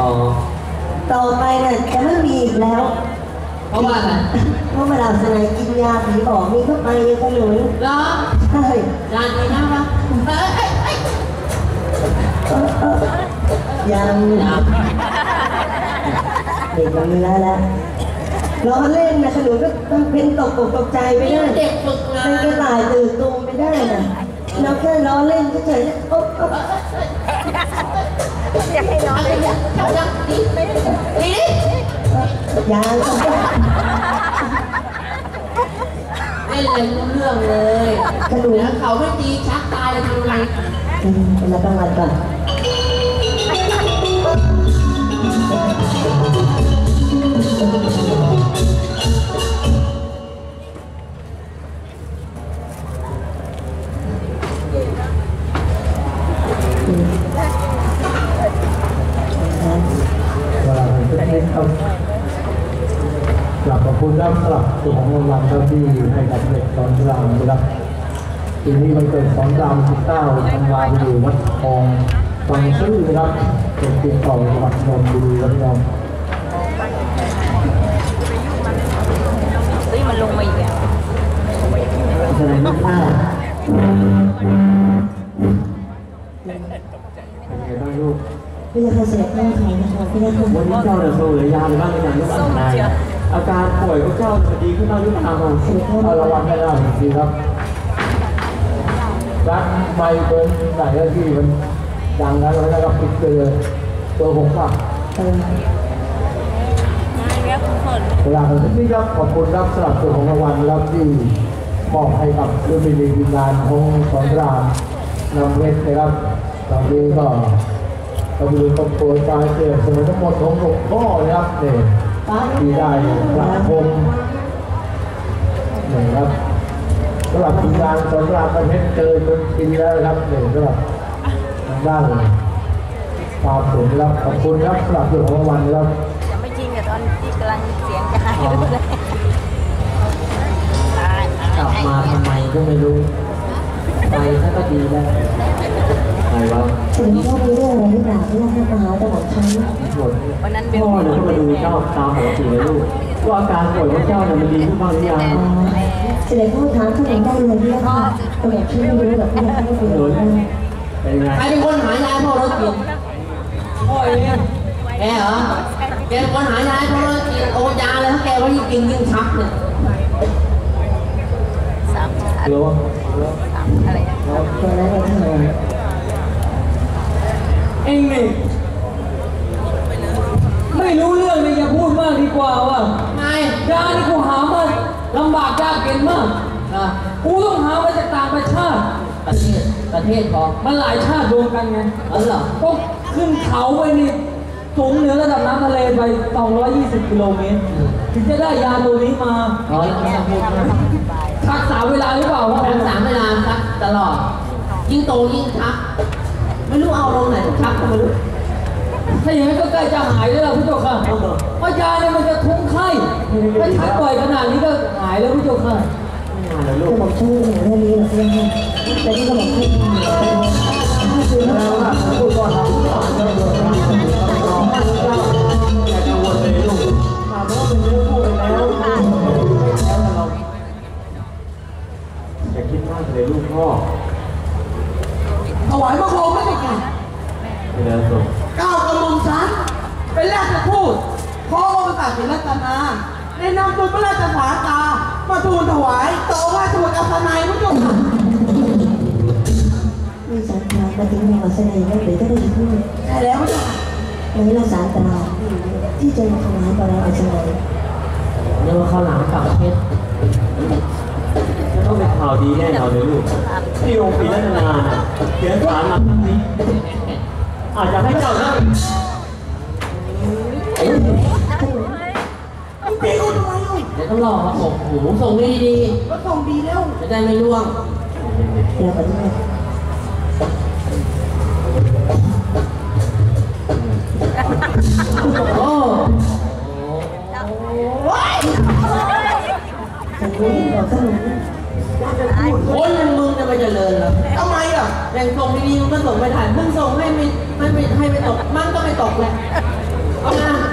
อ๋อ ต่อไปเนี่ยจะไม่มีอีกแล้ว เพราะว่าอะไรเพราะเวลาสนายกินยาผีบอกมีเข้าไปยังกระหนุนเหรอใช่ยานดีนะวะเอ้ยเอ้ยเอ้ยยังยานเด็กกับเนื้อแล้วล้อเล่นนะขนุนก็ต้องเป็นตกอกตกใจไปนี่ได้มันเด็กฝึกงาเป็นนกระต่ายตื่นตูมไปได้นะเราแค่ล้อเล่นเฉยๆโอ๊ะ โอ๊ะอยากให้น้องอะไรเนี่ยเอายังดีดียางก็ได้ไม่เลยรู้เรื่องเลยขนุนแล้วเขาไม่ตีชักตายเลยทำไงอืมเป็นรับรางวัลก่อน เป็นเล็กๆครับกลับขอบคุณครับสำหรับตัวของรางวัลครับที่ให้กับเด็กสอนรามนะครับปีนี้มันเกิดสอนราม19ธันวาคมอยู่วัดทองฟังชื่อนะครับเป็นติดต่อจังหวัดนนทบุรีครับพี่น้อง พี่จะเคยเสด็จพ่อใครนะคะพี่จะเคยวันนี้เจ้าเนี่ยเสวยยาหรือบ้างหรือยังลูกอ่านนายอาการป่วยของเจ้าจะดีขึ้นบ้างหรือเปล่าเอารางวัลให้ได้จริงครับรักไม่เกินไหนที่มันดังนั้นแล้วก็ปิดเลยตัวผมฝากเวลาถึงที่นี่ครับขอบคุณรับสำหรับตัวของรางวัลรับที่มอบให้กับรุ่นมีทีมงานของสอนรามนำเวทนะครับตอนนี้ก็ กำลังครอบครัวการเกิดสมุนทั้งหมดของหลวงพ่อนะครับเนี่ยที่ได้พระพรหมเนี่ยครับสำหรับทีมงานสอนรามประเทศเกินจนปีแล้วนะครับเนี่ยสำหรับทางด้านความสูงครับขอบคุณครับสำหรับตัวของรางวัลครับยังไม่จริงกับตอนที่กำลังเสียงจะหายไปเลยตายกลับมาทำไมก็ไม่รู้ไปถ้าก็ดีแล้ว ใครวะเสด็จพ่อมีเรื่องอะไรหรือเปล่าพี่จะเข้ามาหาแต่ของฉันหมดวันนั้นเบลพ่อเนี่ยก็มาดูเจ้าตามปกติเลยลูกว่าอาการป่วยของเจ้าเนี่ยมันดีขึ้นบ้างหรือยังอ๋อเสด็จพ่อถามขนุนได้เลยพี่ค่ะแต่แบบฉันไม่รู้แบบพี่จะไม่รู้เลยเป็นไงใครเป็นคนหายายพ่อรถกินพ่อเองแกเหรอแกเป็นคนหายายพ่อรถกินโอ้ยาเลยถ้าแกว่ายิ่งกินยิ่งชักเนี่ยสามอันรู้ว่าสามอะไรนะตัวนั้น เองทำไมเองนี่ไม่รู้เรื่องเลยอย่าพูดมากดีกว่าว่ะไงยานี่กูหามาลำบากยากเย็นมากอะกูต้องหามาจากต่างประเทศประเทศประเทศของมันหลายชาติรวมกันไงอ๋อเหรอต้องขึ้นเขาไปนี่สูงเหนือระดับน้ำทะเลไป 220 กิโลเมตร ถึงจะได้ยาตัวนี้มาร้อยไม่ต้องพูดมากรักษาเวลาหรือเปล่าวะรักษาเวลาชักตลอด ยิ่งโตยิ่งชัก ไม่รู้เอาลงไหนชักก็ไม่รู้ถ้าอย่างนั้นก็ใกล้จะหายแล้วล่ะพี่เจ้าค่ะเพราะยาเนี่ยมันจะทุ้งไข้ถ้าชักบ่อยขนาดนี้ก็หายแล้วพี่เจ้าค่ะงานเลยลูจะกบอกชื่อหนูเรื่องนี้หรอกพี่ค่ะแต่ที่จะบอกชื่อ พระองค์ตัดสินรัตนาในนามตุลพระราชสาตามาทูลถวายต่อว่าทูลอัศนัยพระเจ้าค่ะมีสารพาปฏิมาวัสนัยไม่หรือก็ได้พูดใช่แล้วพระเจ้าค่ะในรักษาตราที่จะถวายต่อเราวัสนัยเรียกว่าข้าวหลามกับเพชรจะต้องเป็นข่าวดีแน่นอนเลยลูกที่องค์ปีรัตนาน่ะเขียนสารมาครั้งนี้ อาจจะให้เจ้า นั่งพี่คุณทำไมลูกเดี๋ยวต้องรอมาส่งหูส่งดีก็ส่งดีแล้วๆจะได้ไม่ร่วงเราปฏิมาโอ้แต่รู้บอกขนมคนอย่างมึงจะไปเจริญเหรอทำไมอะแรงส่งดีๆมึงก็ส่งไปถ่ายมึงส่งให้ไม่ไม่ไม่ให้ไม่ตกมันก็ไม่ตกแหละเอามา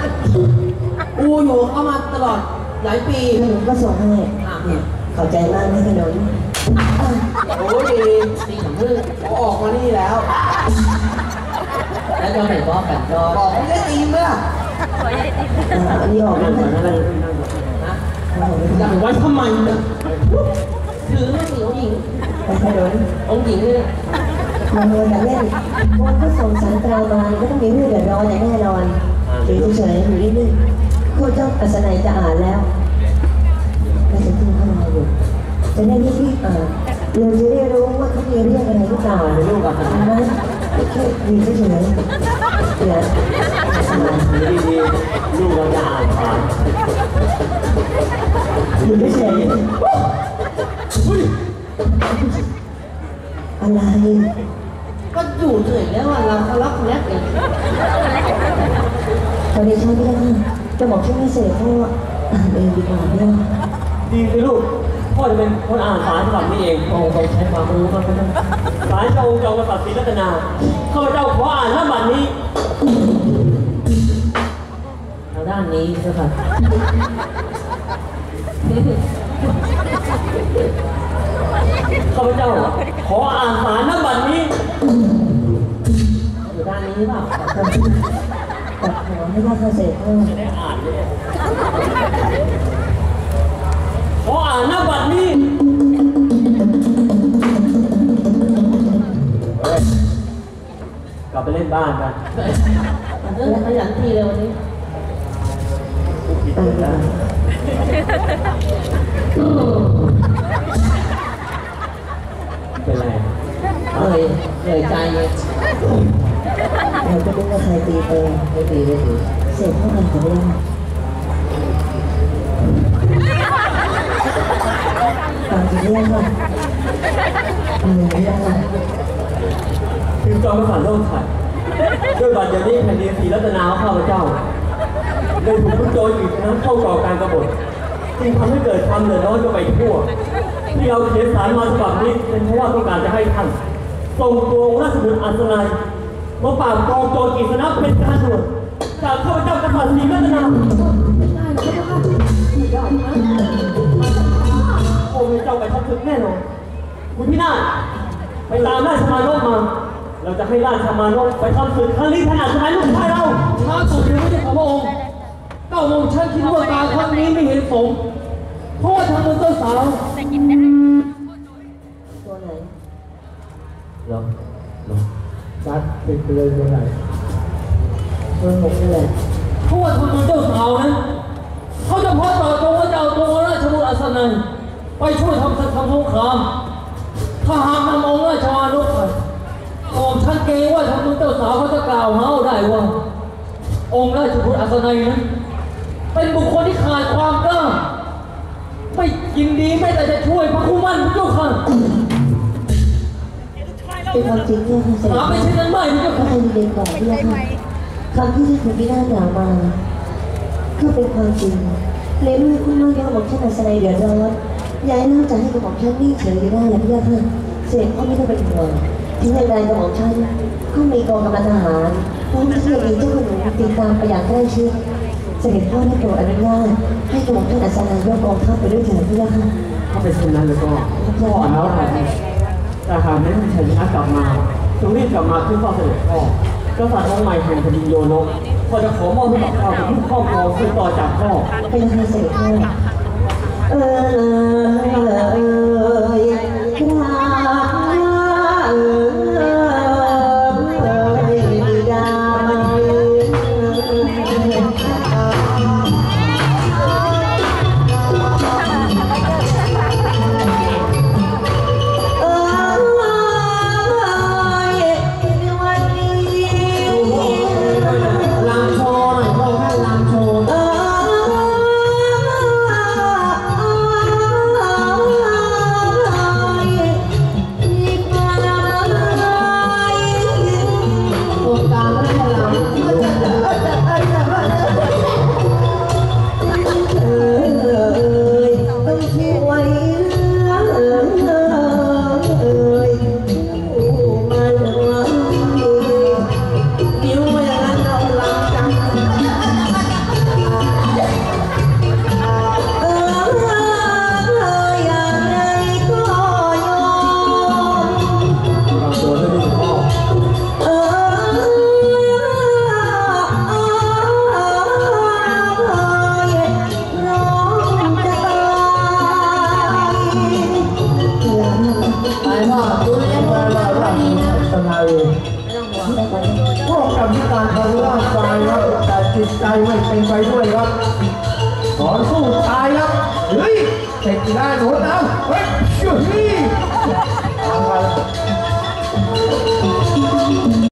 กูอยู่กับเขามาตลอดหลายปีขนมก็ส่งให้อะเนี่ยขอบใจมากนะขนมโอ้ยดีตีของมือเขาออกมานี่แล้ว แล้วจะไหนบอกกันรอบอกไม่ได้ตีเมื่ออ่าอันนี้ออกนั่มางก่อนนั่งนะจะไว้ทำไมเนี่ยถือไม่ถือองค์หญิงไปขนมองค์หญิงเนี่ยมาเงินแต่เล่นคนก็ส่งสารตรามาก็ต้องมีเรื่องเดือดร้อนอย่างแน่นอนหรือเฉยๆอยู่นิดนึง พวกเจ้าอัศนัยจะอ่านแล้วน่าจะขึ้นเข้ามาอยู่จะได้รีบๆอ่านเราจะได้รู้ว่าเขามีเรื่องอะไรหรือเปล่าเป็นลูกกับอันนั้นแค่อยู่เฉยๆเดี๋ยวอ่านดีๆลูกเราจะอ่านผ่านอยู่เฉยๆอะไรก็อยู่เฉยแล้วว่าเราเขารับแลกเองตอนนี้ชอบไม่ได้ จะบอกช่วยไม่เสร็จเพราะว่าอ่านเองดีกว่าเนี่ยดีสิลูก พ่อจะเป็นคนอ่านสารฉบับนี้เองโอ้โหใช้ความรู้มากก็ได้สารเจ้าองค์จอมกษัตริย์ศรีรัตนาข้าพเจ้าขออ่านห้าบัตรนี้ทางด้านนี้ใช่ไหมข้าพเจ้าขออ่านสารหน้าบัตรนี้อยู่ด้านนี้หรือเปล่า ตัดหัวให้ว่าเสร็จเพิ่มได้อ่านเลยขออ่านหน้าบัตรนี้เฮ้ยกลับไปเล่นบ้านกันเออขยันทีเลยวันนี้ผิดเลยนะเป็นไรเอ่ยเอ่ยใจเลย เราจะรู้ว่าใครตีเองไม่ดีไม่ดีเสร็จเท่ากันกับเรื่องฟังจเรื่องว่าเออเรื่องว่าถึงจอมกษัตริย์โลกไทยด้วยบัตรเดี๋ยวนี้แผ่นดินศรีรัตนาข้าพเจ้าได้ถูกผู้โจรอีกนั้นเข้าก่อการกบฏจึงทำให้เกิดความเดือดร้อนกันไปทั่ว ที่เราเขียนสารมาฉบับนี้เป็นเพราะว่าต้องการจะให้ท่านส่งตัวราชบุตรอัศนัย มาปราบกองโจรกิษณะเป็นการด่วนจากข้าพเจ้ากษัตริย์ศรีรัตนาโอ้ยเจ้าไปทับถึงแน่นอนคุณพี่นาถไปตามราชมารบมา เราจะให้ราชมารบไปทำศึกครั้งนี้ขนาดชายลูกชายเราช้าสุดเลยไม่ใช่ของพระองค์เก้าโมงฉันคิดว่าการครั้งนี้ไม่เห็นสมเพราะว่าทางเมืองเจ้าสาวตัวไหนเหรอ ชัดติดไปเลยตัวไหนตัวหกนี่แหละเพราะว่าทางเมือเจ้าสาวนั้นเขาจะพอต่อตรงว่าจะเอาตัวราชบุตรอัศนัยไปช่วยทำศึกทำสงครามถ้าหากนำองค์ราชวานุไปโอ้ฉันเกรงว่าทางเมืองเจ้าสาวเขาจะกล่าวเอาได้ว่า องค์ราชบุตรอัศนัยนั้นเป็นบุคคลที่ขาดความกล้าไม่ยินดีไม่แต่จะช่วยพ เป็นความจริงเนี่ยค่ะเสร็จหาไม่ใช่นั้นไม่พระเจ้าก็ค่ะให้เรียนก่อนเนี่ยค่ะคำที่ที่คุณพี่น่ากล่าวมาก็เป็นความจริงในเมื่อคุณน้องยังบอกฉันอัศนัยเดือดร้อนยายน่าจะให้กระบอกฉันนิ่งเฉยอยู่ได้แหละพี่ยาค่ะเสด็จพ่อไม่ต้องเป็นห่วงที่อย่างไรกระบอกฉันก็มีกองกำลังทหารผู้ที่จะมีเจ้าหนูติดตามไปอย่างใกล้ชิดเสด็จพ่อได้โปรดอนุญาตให้กระบอกท่านอัศนัยยกกองทัพไปด้วยเถิดพี่ยาค่ะ ถ้าเป็นเช่นนั้นแล้วก็พ่อแล้ว แต่หากไม่มีชัยชนะกลับมาจงรีบกลับมาขึ้นเฝ้อเสด็จพ่อกษัตริย์องค์ใหม่แห่งแผ่นดินโยนกพอจะขอมอบให้กับข้าเป็นผู้ครอบครองคือต่อจากพ่อเป็นใครเสด็จพ่อเออเออเออ จิตใจไม่เป็นไปด้วยครับขอสู้ตายครับเฮ้ยเสร็จกีฬาโดน้ตเอาเฮ้ยเชื่อที่ทำกัน